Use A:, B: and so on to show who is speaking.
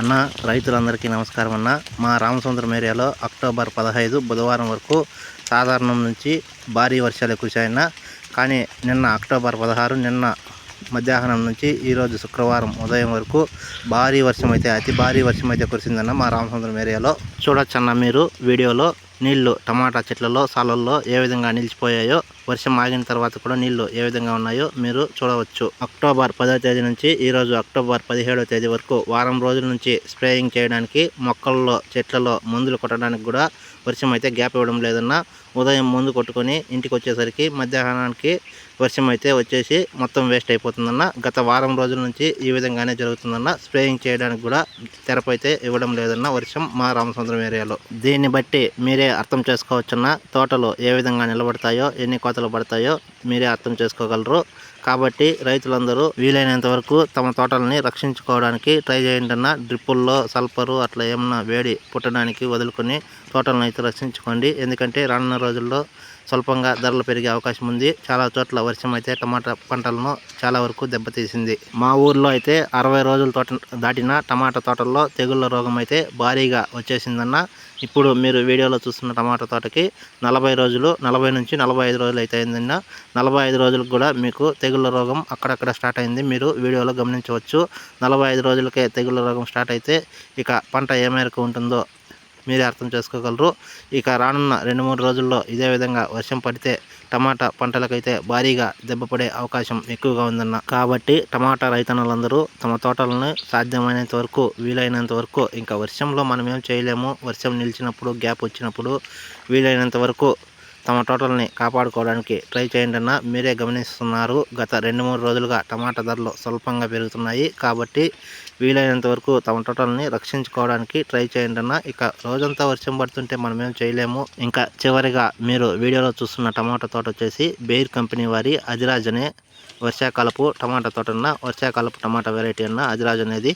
A: అన్న రైతులందరికీ నమస్కారం అన్న. మా రామసముద్రం ఏరియాలో అక్టోబర్ పదహైదు బుధవారం వరకు సాధారణం నుంచి భారీ వర్షాలు కురిశాయన్న. కానీ నిన్న అక్టోబర్ పదహారు నిన్న మధ్యాహ్నం నుంచి ఈరోజు శుక్రవారం ఉదయం వరకు భారీ వర్షం అయితే అతి భారీ వర్షం అయితే కురిసిందన్న మా రామసముద్రం ఏరియాలో. చూడొచ్చన్న మీరు వీడియోలో నీళ్ళు టమాటా చెట్లలో సాలల్లో ఏ విధంగా నిలిచిపోయాయో. వర్షం ఆగిన తర్వాత కూడా నీళ్ళు ఏ విధంగా ఉన్నాయో మీరు చూడవచ్చు. అక్టోబర్ పదో తేదీ నుంచి ఈ రోజు అక్టోబర్ పదిహేడో తేదీ వరకు వారం రోజుల నుంచి స్ప్రేయింగ్ చేయడానికి మొక్కల్లో చెట్లలో మందులు కొట్టడానికి కూడా వర్షం అయితే గ్యాప్ ఇవ్వడం లేదన్న ఉదయం ముందు కొట్టుకొని ఇంటికి వచ్చేసరికి మధ్యాహ్నానికి వర్షం అయితే వచ్చేసి మొత్తం వేస్ట్ అయిపోతుందన్న గత వారం రోజుల నుంచి ఈ విధంగానే జరుగుతుందన్న స్ప్రేయింగ్ చేయడానికి కూడా తెరపైతే ఇవ్వడం లేదన్న వర్షం మా రామచంద్రం ఏరియాలో. దీన్ని బట్టి మీరే అర్థం చేసుకోవచ్చున్న తోటలు ఏ విధంగా నిలబడతాయో ఎన్ని కోతలు పడతాయో మీరే అర్థం చేసుకోగలరు. కాబట్టి రైతులందరూ వీలైనంత వరకు తమ తోటలని రక్షించుకోవడానికి ట్రై చేయండి డ్రిప్పుల్లో సల్ఫరు అట్లా ఏమన్నా వేడి పుట్టడానికి వదులుకొని తోటలను అయితే రక్షించుకోండి. ఎందుకంటే రానున్న రోజుల్లో స్వల్పంగా ధరలు పెరిగే అవకాశం ఉంది. చాలా చోట్ల వర్షం అయితే టమాటా పంటలను చాలా వరకు దెబ్బతీసింది. మా ఊర్లో అయితే అరవై రోజుల తోట దాటిన టమాటా తోటల్లో తెగుళ్ళ రోగం అయితే భారీగా వచ్చేసిందన్న ఇప్పుడు మీరు వీడియోలో చూస్తున్న టమాటా తోటకి నలభై రోజులు నలభై నుంచి నలభై ఐదు రోజులు అయితే అయిందన్న నలభై ఐదు రోజులకు కూడా మీకు తెగుళ్ళ రోగం అక్కడక్కడ స్టార్ట్ అయింది. మీరు వీడియోలో గమనించవచ్చు. నలభై ఐదు రోజులకే తెగుళ్ళ రోగం స్టార్ట్ అయితే ఇక పంట ఏ మేరకు ఉంటుందో మీరే అర్థం చేసుకోగలరు. ఇక రానున్న రెండు మూడు రోజుల్లో ఇదే విధంగా వర్షం పడితే టమాటా పంటలకైతే భారీగా దెబ్బపడే అవకాశం ఎక్కువగా ఉందన్న. కాబట్టి టమాటా రైతన్నలందరూ తమ తోటలను సాధ్యమైనంత వరకు వీలైనంత వరకు ఇంకా వర్షంలో మనం ఏం చేయలేము. వర్షం నిలిచినప్పుడు గ్యాప్ వచ్చినప్పుడు వీలైనంత వరకు తమ తోటల్ని కాపాడుకోవడానికి ట్రై చేయండి అన్న మీరే గమనిస్తున్నారు. గత రెండు మూడు రోజులుగా టమాటా ధరలు స్వల్పంగా పెరుగుతున్నాయి. కాబట్టి వీలైనంత వరకు తమ తోటల్ని రక్షించుకోవడానికి ట్రై చేయండి అన్న ఇక రోజంతా వర్షం పడుతుంటే మనం ఏం చేయలేము. ఇంకా చివరిగా మీరు వీడియోలో చూస్తున్న టమాటా తోట వచ్చేసి బెయిర్ కంపెనీ వారి అజిరాజ్ అనే వర్షాకాలపు టమాటా తోట అన్న వర్షాకాలపు టమాటా వెరైటీ అన్న అజిరాజ్ అనేది